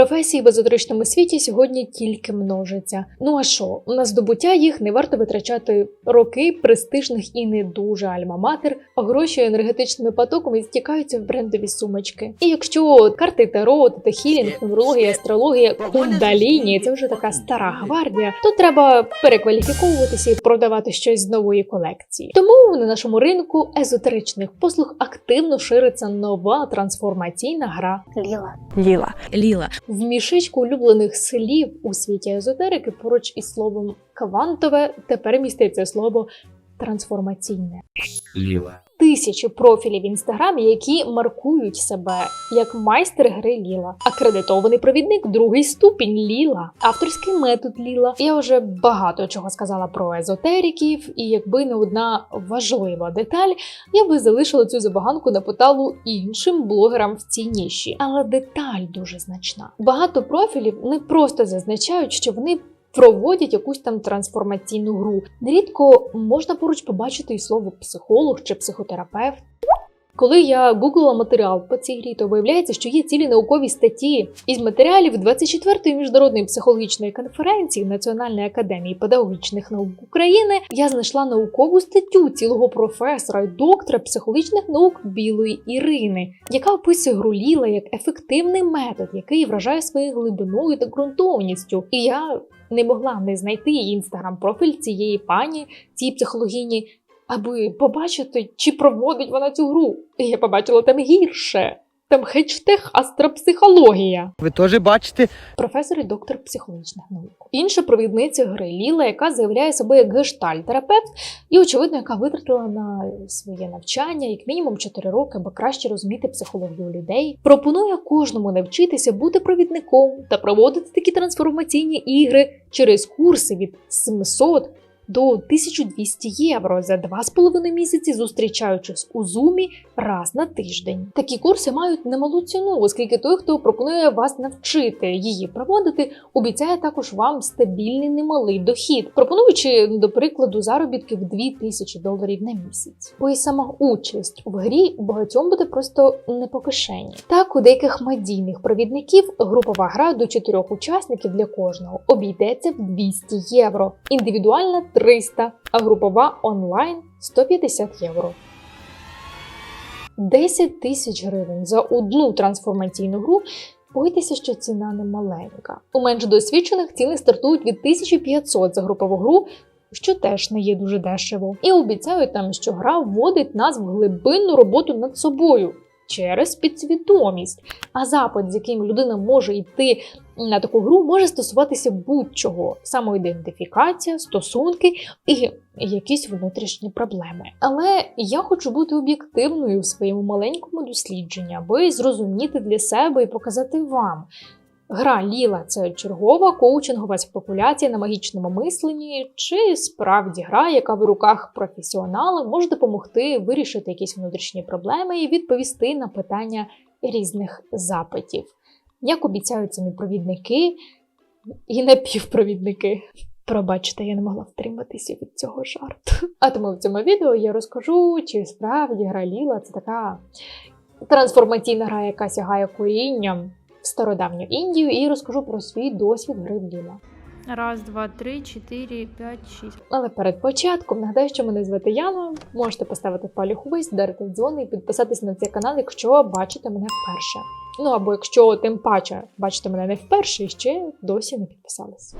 Професії в езотеричному світі сьогодні тільки множаться. Ну а що, на здобуття їх не варто витрачати роки престижних і не дуже альма-матер, а гроші енергетичними потоками стікаються в брендові сумочки. І якщо карти Таро, тетахілінг, нумерологія, астрологія, кундаліні це вже така стара гвардія, то треба перекваліфіковуватися і продавати щось з нової колекції. Тому на нашому ринку езотеричних послуг активно шириться нова трансформаційна гра Ліла. Ліла. Ліла. В мішечку улюблених слів у світі езотерики поруч із словом квантове тепер міститься слово трансформаційне. Ліла. Тисячі профілів в інстаграмі, які маркують себе як майстер гри Ліла, акредитований провідник, другий ступінь Ліла, авторський метод Ліла. Я вже багато чого сказала про езотериків, і якби не одна важлива деталь, я би залишила цю забаганку на поталу іншим блогерам в цій ніші. Але деталь дуже значна. Багато профілів не просто зазначають, що вони. Проводять якусь там трансформаційну гру. Нерідко можна поруч побачити і слово психолог чи психотерапевт. Коли я гуглила матеріал по цій грі, то виявляється, що є цілі наукові статті. Із матеріалів 24-ї міжнародної психологічної конференції Національної академії педагогічних наук України я знайшла наукову статтю цілого професора і доктора психологічних наук Білої Ірини, яка описує гру Ліла як ефективний метод, який вражає своєю глибиною та ґрунтовністю. І я не могла не знайти інстаграм-профіль цієї пані, цієї психологіні, аби побачити, чи проводить вона цю гру. Я побачила там гірше. Там хештег астропсихологія. Ви теж бачите, Професор і доктор психологічних наук. Інша провідниця гри Ліла, яка заявляє себе як гештальтерапевт, і, очевидно, яка витратила на своє навчання як мінімум 4 роки, аби краще розуміти психологію людей, пропонує кожному навчитися бути провідником та проводити такі трансформаційні ігри через курси від 700 до 1200 євро за 2,5 місяці, зустрічаючись у зумі раз на тиждень. Такі курси мають немалу ціну, оскільки той, хто пропонує вас навчити її проводити, обіцяє також вам стабільний немалий дохід, пропонуючи до прикладу заробітки в 2000 доларів на місяць. Бо і сама участь в грі багатьом буде просто не по кишені. Так, у деяких медійних провідників групова гра до чотирьох учасників для кожного обійдеться в 200 євро, індивідуальна 300, а групова онлайн 150 євро. 10 тисяч гривень за одну трансформаційну гру. Бойтеся, що ціна не маленька. У менш досвідчених ціни стартують від 1500 за групову гру, що теж не є дуже дешево. І обіцяють там, що гра вводить нас в глибинну роботу над собою через підсвідомість. А запит, з яким людина може йти на таку гру, може стосуватися будь-чого: самоідентифікація, стосунки і якісь внутрішні проблеми. Але я хочу бути об'єктивною в своєму маленькому дослідженні, аби зрозуміти для себе і показати вам. Гра Ліла це чергова коучингова спекуляція на магічному мисленні, чи справді гра, яка в руках професіонала може допомогти вирішити якісь внутрішні проблеми і відповісти на питання різних запитів. Як обіцяють самі провідники і напівпровідники. Пробачте, я не могла втриматися від цього жарту. А тому в цьому відео я розкажу, чи справді гра Ліла це така трансформаційна гра, яка сягає корінням в стародавню Індію, і розкажу про свій досвід гри в Ліла. Раз, два, три, чотири, п'ять, шість. Але перед початком нагадаю, що мене звати Яна. Можете поставити палік увесь, вдарити в дзвони і підписатися на цей канал, якщо бачите мене вперше. Ну або якщо тим паче бачите мене не вперше і ще досі не підписались.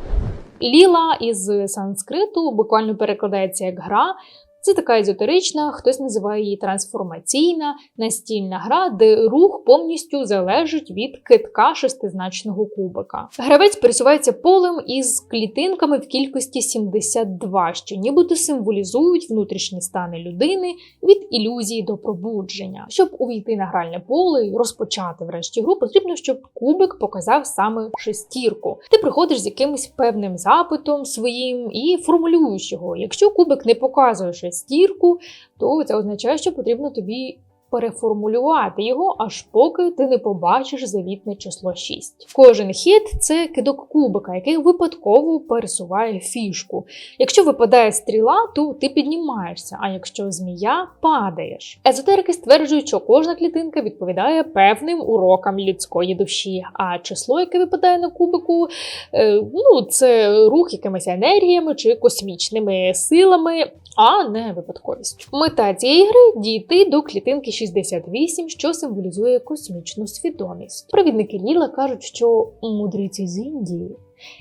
Ліла із санскриту буквально перекладається як гра. Це така езотерична, хтось називає її трансформаційна, настільна гра, де рух повністю залежить від китка шестизначного кубика. Гравець пересувається полем із клітинками в кількості 72, що нібито символізують внутрішні стани людини від ілюзії до пробудження. Щоб увійти на гральне поле і розпочати врешті гру, потрібно, щоб кубик показав саме шестірку. Ти приходиш з якимось певним запитом своїм і формулюєш його. Якщо кубик не показує шестірку, то це означає, що потрібно тобі переформулювати його, аж поки ти не побачиш завітне число 6. Кожен хід це кидок кубика, який випадково пересуває фішку. Якщо випадає стріла, то ти піднімаєшся, а якщо змія падаєш. Езотерики стверджують, що кожна клітинка відповідає певним урокам людської душі, а число, яке випадає на кубику, е, ну це рух якимись енергіями чи космічними силами, а не випадковістю. Мета цієї гри дійти до клітинки 68, що символізує космічну свідомість. Провідники Ліла кажуть, що мудреці з Індії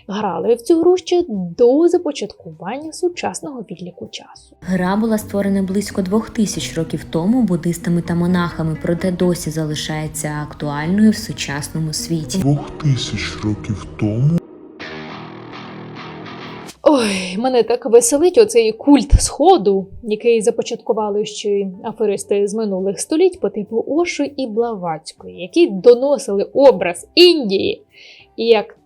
грали в цю гру ще до започаткування сучасного відліку часу. Гра була створена близько двох тисяч років тому буддистами та монахами, проте досі залишається актуальною в сучасному світі. Двох тисяч років тому Ой, мене так веселить оцей культ сходу, який започаткували ще аферисти з минулих століть по типу Ошу і Блаватської, які доносили образ Індії як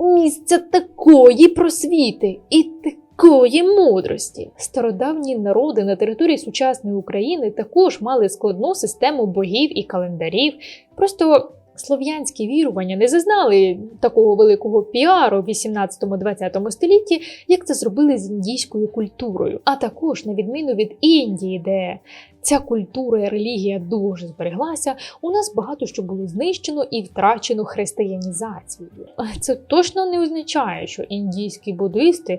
місця такої просвіти і такої мудрості. Стародавні народи на території сучасної України також мали складну систему богів і календарів. Просто слов'янські вірування не зазнали такого великого піару в 18-20 столітті, як це зробили з індійською культурою. А також, на відміну від Індії, де ця культура і релігія дуже збереглася, у нас багато що було знищено і втрачено християнізацією. Це точно не означає, що індійські буддисти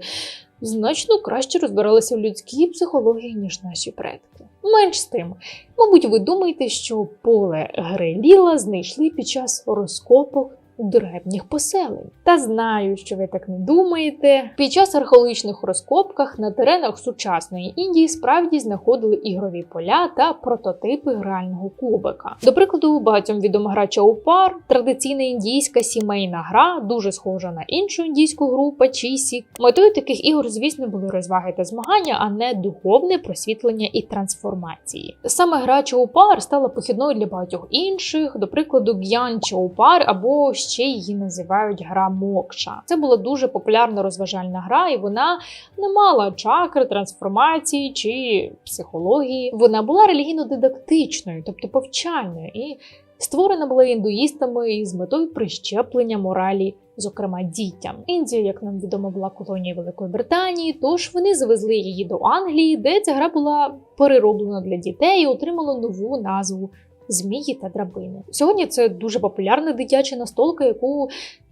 значно краще розбиралися в людській психології, ніж наші предки. Менш з тим, мабуть, ви думаєте, що поле Греліла знайшли під час розкопок древніх поселень. Та знаю, що ви так не думаєте. Під час археологічних розкопках на теренах сучасної Індії справді знаходили ігрові поля та прототипи грального кубика. До прикладу, багатьом відома гра Чаупар, традиційна індійська сімейна гра, дуже схожа на іншу індійську гру Пачісі. Метою таких ігор, звісно, були розваги та змагання, а не духовне просвітлення і трансформації. Саме гра Чаупар стала похідною для багатьох інших, до прикладу, Г'ян Чаупар або ще її називають гра Мокша. Це була дуже популярна розважальна гра, і вона не мала чакр, трансформації чи психології. Вона була релігійно-дидактичною, тобто повчальною, і створена була індуїстами із метою прищеплення моралі. Зокрема, дітям. Індія, як нам відомо, була колонією Великої Британії, тож вони завезли її до Англії, де ця гра була перероблена для дітей і отримала нову назву змії та драбини. Сьогодні це дуже популярна дитяча настолка, яку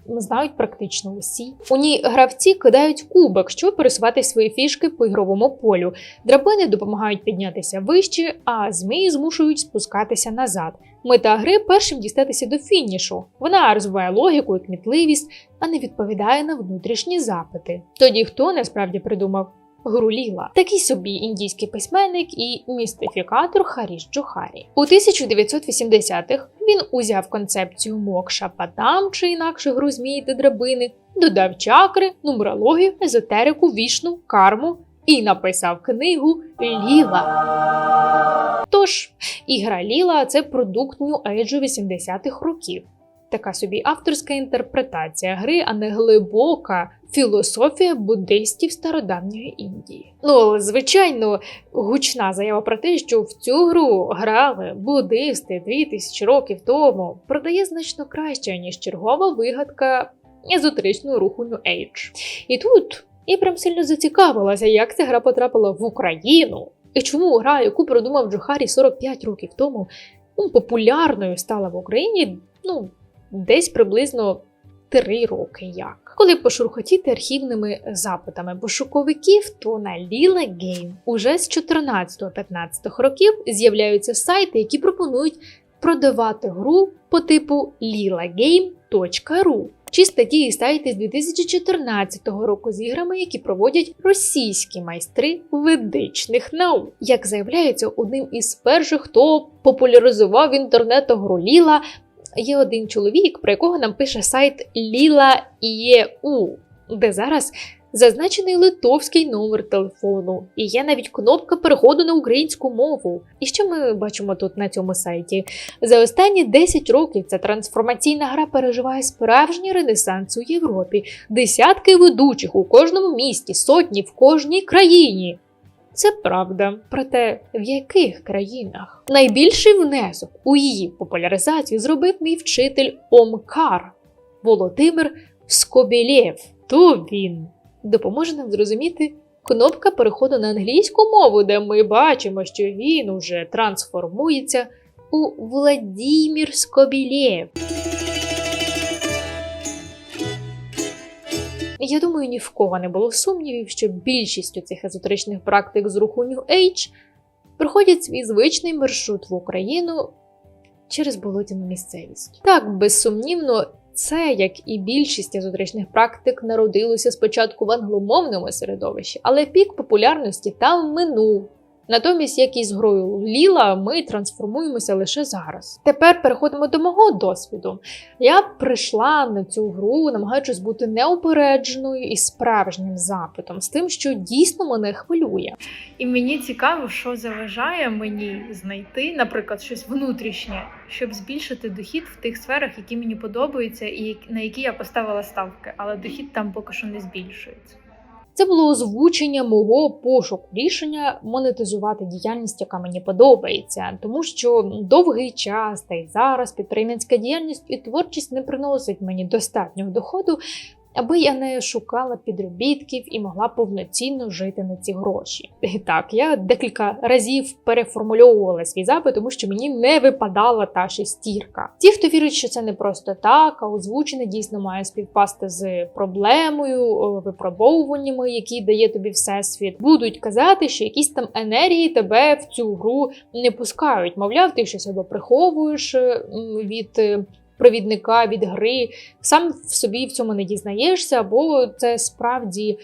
знають практично усі. У ній гравці кидають кубик, щоб пересувати свої фішки по ігровому полю. Драбини допомагають піднятися вище, а змії змушують спускатися назад. Мета гри першим дістатися до фінішу. Вона розвиває логіку і кмітливість, а не відповідає на внутрішні запити. Тоді хто насправді придумав гру Ліла? Такий собі індійський письменник і містифікатор Харіш Джохарі. У 1980-х він узяв концепцію мокша патам чи інакше гру змії та драбини, додав чакри, нумерологію, езотерику, вішну, карму і написав книгу Ліла. Тож, ігра Ліла це продукт Age 80-х років. Така собі авторська інтерпретація гри, а не глибока філософія буддистів стародавньої Індії. Ну, але, звичайно, гучна заява про те, що в цю гру грали буддисти 2000 років тому, продає значно краще, ніж чергова вигадка езотеричного руху New Age. І тут я прям сильно зацікавилася, як ця гра потрапила в Україну. І чому гра, яку придумав Джохарі 45 років тому, ну, популярною стала в Україні, ну, десь приблизно 3 роки як. Коли пошурхотіти архівними запитами пошуковиків, то на Lila Game уже з 14-15 років з'являються сайти, які пропонують продавати гру по типу lilagame.ru чи статті і сайти з 2014 року з іграми, які проводять російські майстри ведичних наук. Як заявляється, одним із перших, хто популяризував інтернет-гру Ліла, є один чоловік, про якого нам пише сайт Lila.eu, де зараз зазначений литовський номер телефону, і є навіть кнопка переходу на українську мову. І що ми бачимо тут на цьому сайті? За останні 10 років ця трансформаційна гра переживає справжній ренесанс у Європі. Десятки ведучих у кожному місті, сотні в кожній країні. Це правда. Проте в яких країнах? Найбільший внесок у її популяризацію зробив мій вчитель Омкар Володимир Скобєлєв. То він допоможе нам зрозуміти кнопка переходу на англійську мову, де ми бачимо, що він уже трансформується у Владімір Скобєлєв. Я думаю, ні в кого не було сумнівів, що більшість цих езотеричних практик з руху New Age проходять свій звичний маршрут в Україну через болотяну місцевість. Так, безсумнівно, це, як і більшість езотеричних практик, народилося спочатку в англомовному середовищі, але пік популярності там минув. Натомість, як і з грою Ліла, ми трансформуємося лише зараз. Тепер переходимо до мого досвіду. Я прийшла на цю гру, намагаючись бути неупередженою і справжнім запитом, з тим, що дійсно мене хвилює. І мені цікаво, що заважає мені знайти, наприклад, щось внутрішнє, щоб збільшити дохід в тих сферах, які мені подобаються, і на які я поставила ставки, але дохід там поки що не збільшується. Це було озвучення мого пошуку рішення монетизувати діяльність, яка мені подобається, тому що довгий час та й зараз підприємницька діяльність і творчість не приносить мені достатнього доходу, аби я не шукала підробітків і могла повноцінно жити на ці гроші. І так, я декілька разів переформульовувала свій запит, тому що мені не випадала та шестірка. Ті, хто вірить, що це не просто так, а озвучене дійсно має співпасти з проблемою, випробовуваннями, які дає тобі всесвіт, будуть казати, що якісь там енергії тебе в цю гру не пускають. Мовляв, ти щось або приховуєш е, від. Провідника від гри, сам в собі в цьому не дізнаєшся, або це справді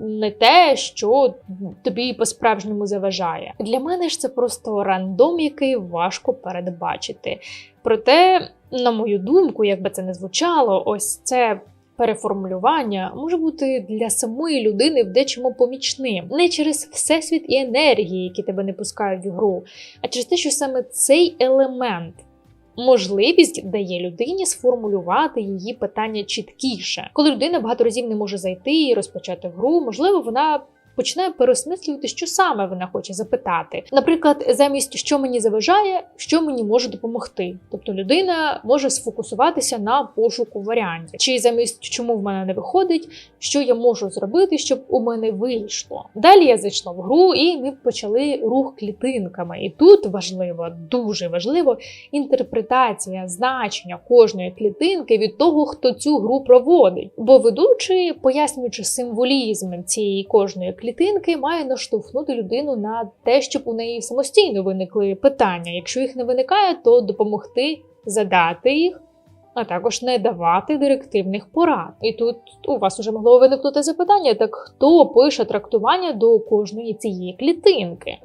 не те, що тобі по-справжньому заважає. Для мене ж це просто рандом, який важко передбачити. Проте, на мою думку, як би це не звучало, ось це. Переформулювання може бути для самої людини в дечому помічним, не через всесвіт і енергії, які тебе не пускають в гру, а через те, що саме цей елемент можливість дає людині сформулювати її питання чіткіше. Коли людина багато разів не може зайти і розпочати гру, можливо, вона. Починає переосмислювати, що саме вона хоче запитати. Наприклад, замість що мені заважає, що мені може допомогти. Тобто людина може сфокусуватися на пошуку варіантів, чи замість чому в мене не виходить, що я можу зробити, щоб у мене вийшло. Далі я зайшла в гру, і ми почали рух клітинками. І тут важливо, дуже важливо інтерпретація значення кожної клітинки від того, хто цю гру проводить. Бо ведучий, пояснюючи символізм цієї кожної клітинки, має наштовхнути людину на те, щоб у неї самостійно виникли питання. Якщо їх не виникає, то допомогти задати їх. А також не давати директивних порад. І тут у вас уже могло виникнути запитання: так хто пише трактування до кожної цієї клітинки?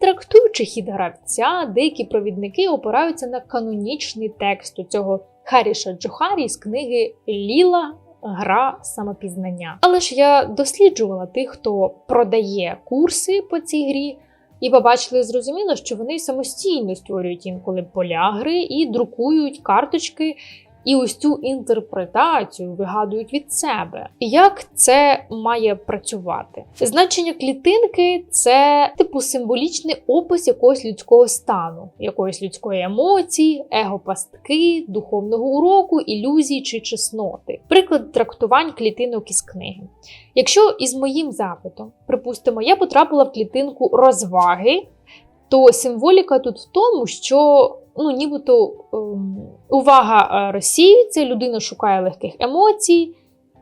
Трактуючи хід гравця, деякі провідники опираються на канонічний текст у цього Харіша Джохарі з книги Ліла. Гра самопізнання. Але ж я досліджувала тих, хто продає курси по цій грі, і побачили, зрозуміло, що вони самостійно створюють інколи поля гри і друкують карточки. І ось цю інтерпретацію вигадують від себе. Як це має працювати? Значення клітинки це типу символічний опис якогось людського стану, якоїсь людської емоції, егопастки, духовного уроку, ілюзії чи чесноти. Приклад трактувань клітинок із книги. Якщо із моїм запитом, припустимо, я потрапила в клітинку розваги, то символіка тут в тому, що ну, нібито ем, увага е, розсіюється, людина шукає легких емоцій.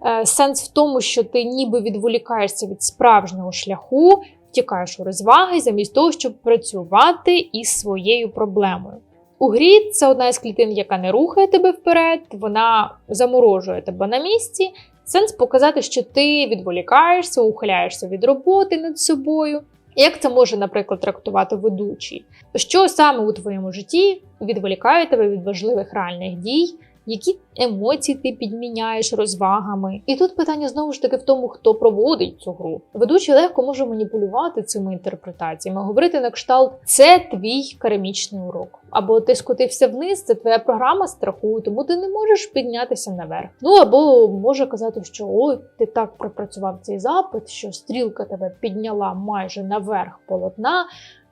Е, сенс в тому, що ти ніби відволікаєшся від справжнього шляху, втікаєш у розваги, замість того, щоб працювати із своєю проблемою. У грі це одна із клітин, яка не рухає тебе вперед, вона заморожує тебе на місці. Сенс показати, що ти відволікаєшся, ухиляєшся від роботи над собою. Як це може, наприклад, трактувати ведучий? Що саме у твоєму житті відволікає тебе від важливих реальних дій, які емоції ти підміняєш розвагами. І тут питання знову ж таки в тому, хто проводить цю гру. Ведучий легко може маніпулювати цими інтерпретаціями, говорити на кшталт це твій керамічний урок. Або ти скотився вниз, це твоя програма страху, тому ти не можеш піднятися наверх. Ну або може казати, що ой, ти так пропрацював цей запит, що стрілка тебе підняла майже наверх полотна.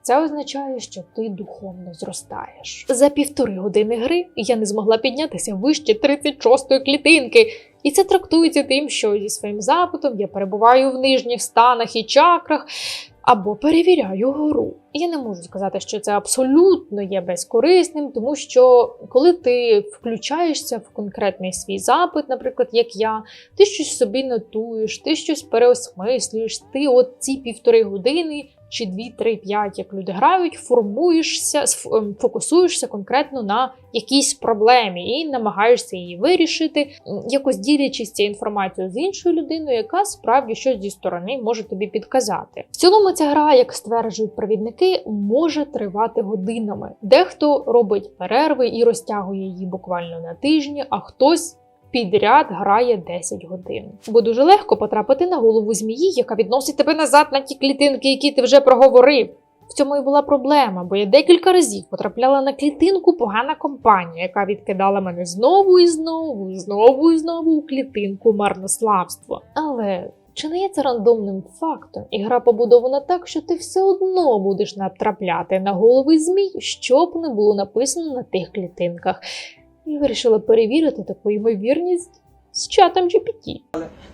Це означає, що ти духовно зростаєш. За півтори години гри я не змогла піднятися вище 36-ї клітинки, і це трактується тим, що зі своїм запитом я перебуваю в нижніх станах і чакрах або перевіряю гру. Я не можу сказати, що це абсолютно є безкорисним, тому що коли ти включаєшся в конкретний свій запит, наприклад, як я, ти щось собі нотуєш, ти щось переосмислюєш, ти от ці півтори години чи 2, 3, 5, як люди грають, формуєшся, ем, фокусуєшся конкретно на якійсь проблемі і намагаєшся її вирішити, якось ділячись цією інформацією з іншою людиною, яка справді щось зі сторони може тобі підказати. В цілому ця гра, як стверджують провідники, може тривати годинами. Дехто робить перерви і розтягує її буквально на тижні, а хтось підряд грає 10 годин. Бо дуже легко потрапити на голову змії, яка відносить тебе назад на ті клітинки, які ти вже проговорив. В цьому і була проблема, бо я декілька разів потрапляла на клітинку погана компанія, яка відкидала мене знову і знову, і знову і знову у клітинку марнославство. Але чи не є це рандомним фактом? І гра побудована так, що ти все одно будеш натрапляти на голови змій, що б не було написано на тих клітинках. І вирішила перевірити таку ймовірність з чатом GPT.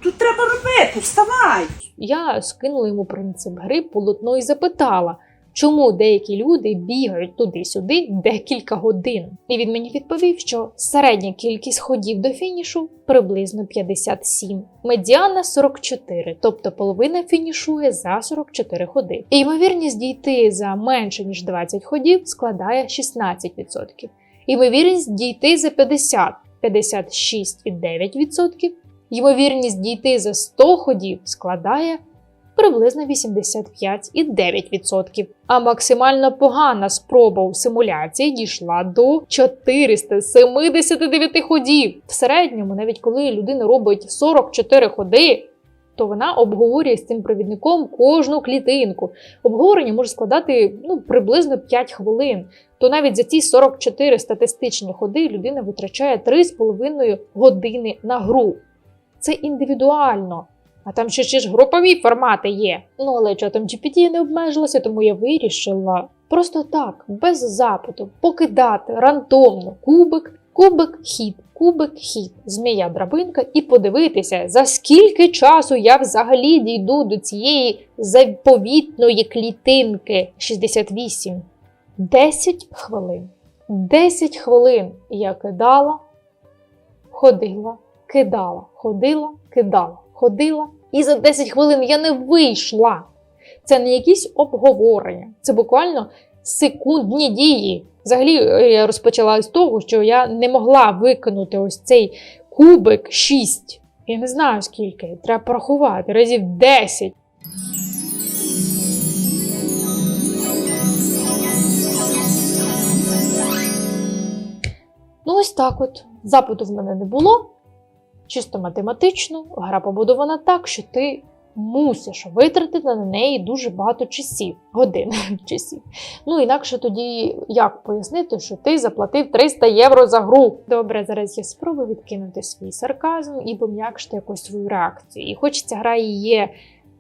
Тут треба робити, вставай! Я скинула йому принцип гри полотно і запитала, чому деякі люди бігають туди-сюди декілька годин. І він мені відповів, що середня кількість ходів до фінішу приблизно 57, медіана 44, тобто половина фінішує за 44 ходи. І ймовірність дійти за менше ніж 20 ходів складає 16%. Ймовірність дійти за 50 56,9%. Ймовірність дійти за 100 ходів складає приблизно 85,9%. А максимально погана спроба у симуляції дійшла до 479 ходів. В середньому, навіть коли людина робить 44 ходи, то вона обговорює з цим провідником кожну клітинку. Обговорення може складати ну, приблизно 5 хвилин. То навіть за ці 44 статистичні ходи людина витрачає 3,5 години на гру. Це індивідуально. А там ще, ще ж групові формати є. Ну але чатом GPT не обмежилося, тому я вирішила просто так, без запиту, покидати рандомно кубик, кубик, хід, кубик, хід, змія драбинка і подивитися, за скільки часу я взагалі дійду до цієї заповітної клітинки 68. 10 хвилин. 10 хвилин я кидала, ходила, кидала, ходила, кидала, ходила. І за 10 хвилин я не вийшла. Це не якісь обговорення, це буквально секундні дії. Взагалі, е, я розпочала з того, що я не могла виконати ось цей кубик 6. Я не знаю скільки, треба порахувати, разів 10. Ну, ось так от. Запиту в мене не було. Чисто математично, гра побудована так, що ти мусиш витратити на неї дуже багато часів, годин часів. Ну, інакше тоді як пояснити, що ти заплатив 300 євро за гру. Добре, зараз я спробую відкинути свій сарказм і пом'якшити якось свою реакцію. І хоч ця гра і є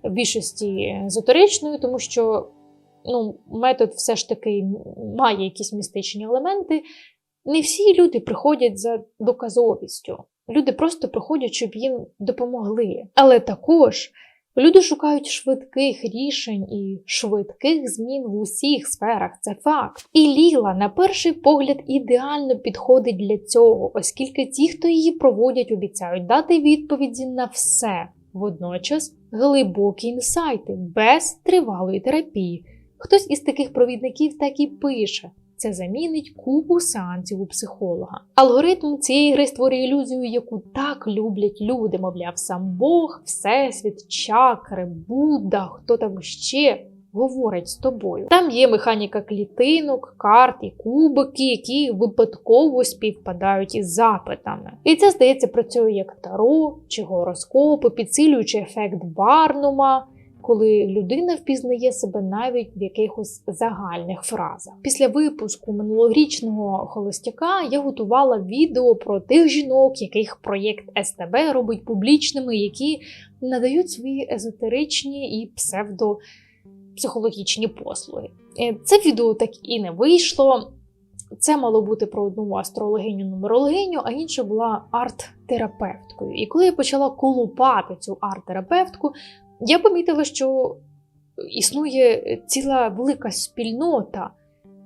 в більшості езотеричною, тому що ну, метод все ж таки має якісь містичні елементи. Не всі люди приходять за доказовістю. Люди просто приходять, щоб їм допомогли. Але також люди шукають швидких рішень і швидких змін в усіх сферах. Це факт. І Ліла, на перший погляд, ідеально підходить для цього, оскільки ті, хто її проводять, обіцяють дати відповіді на все. Водночас глибокі інсайти без тривалої терапії. Хтось із таких провідників так і пише. Це замінить купу сеансів у психолога. Алгоритм цієї гри створює ілюзію, яку так люблять люди, мовляв, сам Бог, Всесвіт, чакри, Будда, хто там ще. говорить з тобою. Там є механіка клітинок, карт і кубики, які випадково співпадають із запитами. І це, здається, працює як таро чи гороскопи, підсилюючи ефект Барнума. Коли людина впізнає себе навіть в якихось загальних фразах. Після випуску минулорічного холостяка я готувала відео про тих жінок, яких проєкт СТБ робить публічними, які надають свої езотеричні і псевдопсихологічні послуги. Е, Це відео так і не вийшло. Це мало бути про одну астрологиню-нумерологиню, а інша була арт-терапевткою. І коли я почала колупати цю арт-терапевтку, я помітила, що існує ціла велика спільнота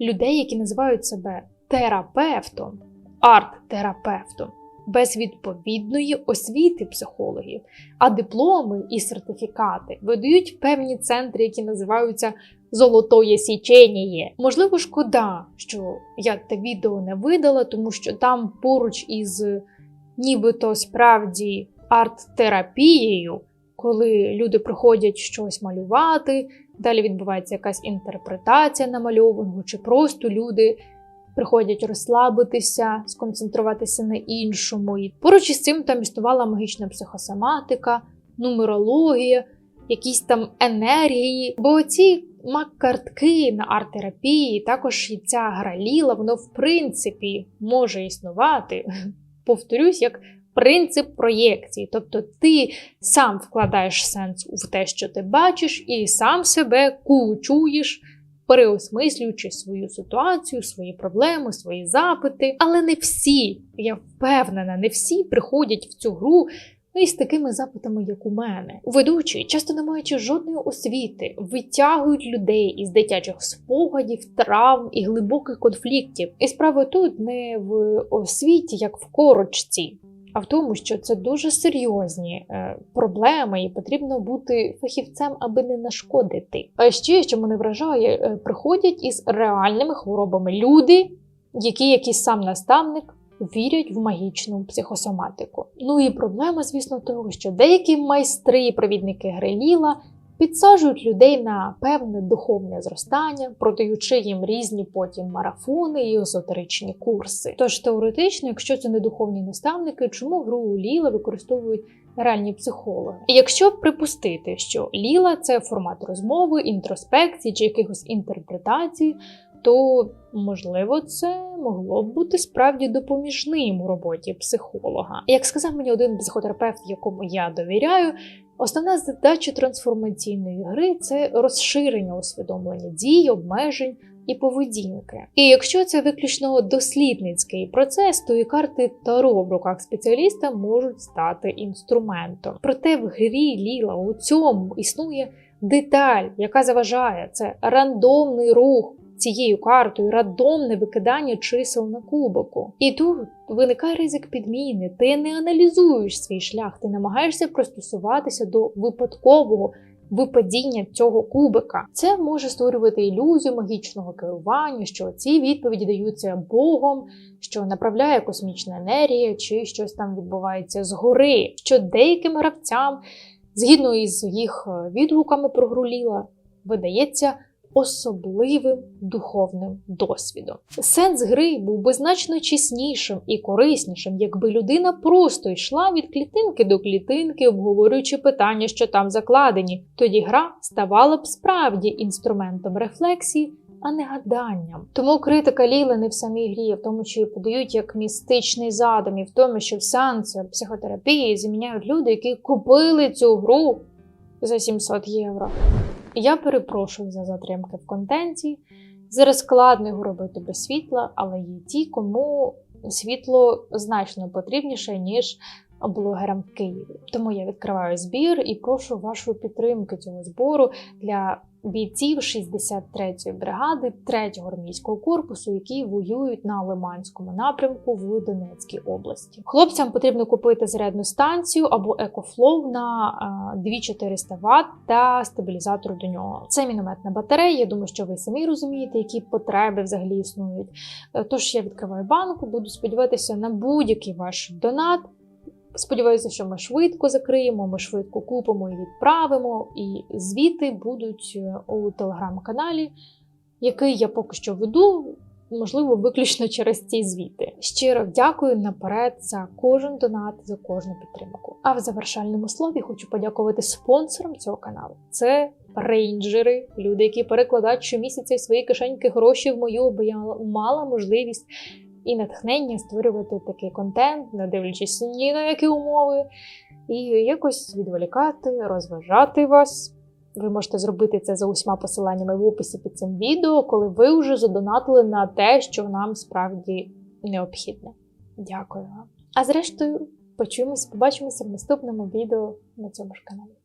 людей, які називають себе терапевтом, арт-терапевтом, без відповідної освіти психологів, а дипломи і сертифікати видають певні центри, які називаються Золотоє січеніє. Можливо, шкода, що я те відео не видала, тому що там поруч із нібито справді арт-терапією коли люди приходять щось малювати, далі відбувається якась інтерпретація намальованого, чи просто люди приходять розслабитися, сконцентруватися на іншому. І поруч із цим там існувала магічна психосоматика, нумерологія, якісь там енергії. Бо ці мак-картки на арт-терапії, також і ця гра ліла, воно в принципі може існувати. Повторюсь, як принцип проєкції. Тобто ти сам вкладаєш сенс в те, що ти бачиш, і сам себе кучуєш, переосмислюючи свою ситуацію, свої проблеми, свої запити. Але не всі, я впевнена, не всі приходять в цю гру. Ну і з такими запитами, як у мене, ведучі, часто не маючи жодної освіти, витягують людей із дитячих спогадів, травм і глибоких конфліктів. І справа тут не в освіті, як в корочці, а в тому, що це дуже серйозні е, проблеми, і потрібно бути фахівцем, аби не нашкодити. А ще, що мене вражає, е, приходять із реальними хворобами люди, які, якийсь сам наставник, вірять в магічну психосоматику. Ну і проблема, звісно, того, що деякі майстри і провідники Греліла підсаджують людей на певне духовне зростання, продаючи їм різні потім марафони і езотеричні курси. Тож теоретично, якщо це не духовні наставники, чому гру Ліла використовують реальні психологи? Якщо припустити, що Ліла це формат розмови, інтроспекції чи якихось інтерпретацій, то можливо це могло б бути справді допоміжним у роботі психолога. Як сказав мені один психотерапевт, якому я довіряю, Основна задача трансформаційної гри це розширення усвідомлення дій, обмежень і поведінки. І якщо це виключно дослідницький процес, то і карти Таро в руках спеціаліста можуть стати інструментом. Проте в грі Ліла у цьому існує деталь, яка заважає це рандомний рух цією картою рандомне викидання чисел на кубику. І тут виникає ризик підміни. Ти не аналізуєш свій шлях, ти намагаєшся пристосуватися до випадкового. Випадіння цього кубика це може створювати ілюзію магічного керування, що ці відповіді даються Богом, що направляє космічна енергія, чи щось там відбувається згори. Що деяким гравцям, згідно із їх відгуками про гру Ліла, видається особливим духовним досвідом. Сенс гри був би значно чеснішим і кориснішим, якби людина просто йшла від клітинки до клітинки, обговорюючи питання, що там закладені. Тоді гра ставала б справді інструментом рефлексії. А не гаданням. Тому критика Ліли не в самій грі, а в тому, що її подають як містичний задум, і в тому, що в сеансі психотерапії заміняють люди, які купили цю гру за 700 євро. Я перепрошую за затримки в контенті. Зараз складно його робити без світла, але є ті, кому світло значно потрібніше, ніж блогерам в Києві. Тому я відкриваю збір і прошу вашої підтримки цього збору для бійців 63-ї бригади 3-го армійського корпусу, які воюють на Лиманському напрямку в Донецькій області. Хлопцям потрібно купити зарядну станцію або екофлоу на 2400 Вт та стабілізатор до нього. Це мінометна батарея. Я думаю, що ви самі розумієте, які потреби взагалі існують. Е, Тож я відкриваю банку, буду сподіватися на будь-який ваш донат. Сподіваюся, що ми швидко закриємо, ми швидко купимо і відправимо. І звіти будуть е, у телеграм-каналі, який я поки що веду, можливо, виключно через ці звіти. Щиро дякую наперед за кожен донат, за кожну підтримку. А в завершальному слові хочу подякувати спонсорам цього каналу. Це рейнджери, люди, які перекладають щомісяця свої кишеньки гроші в мою, бо я мала можливість і натхнення створювати такий контент, не дивлячись ні на які умови, і якось відволікати, розважати вас. Ви можете зробити це за усіма посиланнями в описі під цим відео, коли ви вже задонатили на те, що нам справді необхідне. Дякую вам. А зрештою, почуємося, побачимося в наступному відео на цьому ж каналі.